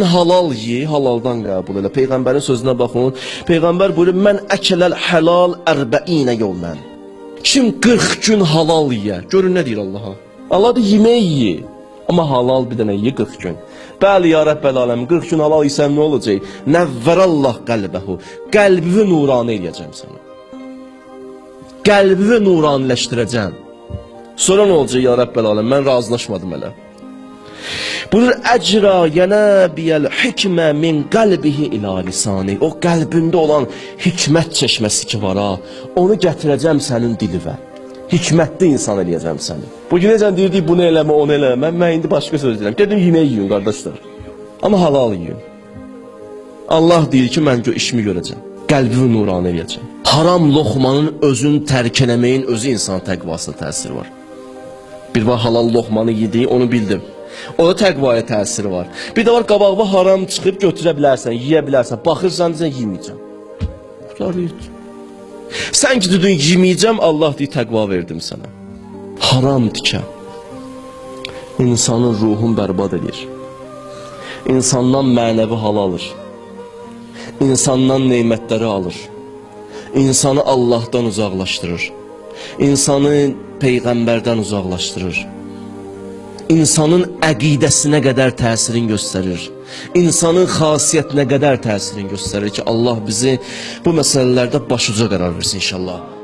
halal ye, halaldan qəbul elə. Peyğəmbərin sözünə baxın. Peyğəmbər buyurur: "Mən əkələl halal 40 yawman." Kim 40 gün halal ye. Görün nə deyir Allaha. Allah da yemək ye. Amma halal bir dənə ye 40 gün. Bəli ya Rəbbel aləm 40 gün halal yesən nə olacaq? Nəvvərallah qəlbəhu. Qəlbini nuranə eləyəcəm sənə. Qəlbini nuraniləşdirəcəm. Sonra nə olacaq ya Rəbbel aləm? Mən razılaşmadım hələ. Buyurur ecra yenabiyel hikme min qalbihi ila lisani. O qəlbində olan hikmət çeşməsi ki var ha, onu gətirəcəm sənin dilinə. Hikmətli insan eləyəcəm səni. Bu gün necə deyirdik bunu eləmə, onu eləmə. Mən indi başqa söz deyirəm. Gedin yemək yiyin qardaşlar. Amma halal yiyin. Allah deyir ki, mən işimi görəcəm. Qəlbimi nuranə eləyəcəm. Haram loxmanın özünü tərk eləməyin özü insan təqvasına təsiri var. Bir var halal loxmanı yediyi onu bildim. O da təqvaya təsiri var. Bir də var qabağına haram çıxıb götürə bilərsən, yeyə bilərsən. Baxırsan sən yeməyəcəm. Sən ki dedin yeməyəcəm, Allah deyir təqva verdim sənə. Haram tikə. İnsanın ruhunu bərbad edir. İnsandan mənəvi hal alır. İnsandan nemətləri alır. İnsanı Allahdan uzaqlaşdırır. İnsanı peyğəmbərdən uzaqlaşdırır. İnsanın əqidəsinə qədər təsirin göstərir. İnsanın xasiyyətinə qədər təsirin göstərir ki, Allah bizi bu məsələlərdə başuca qərar versin inşallah.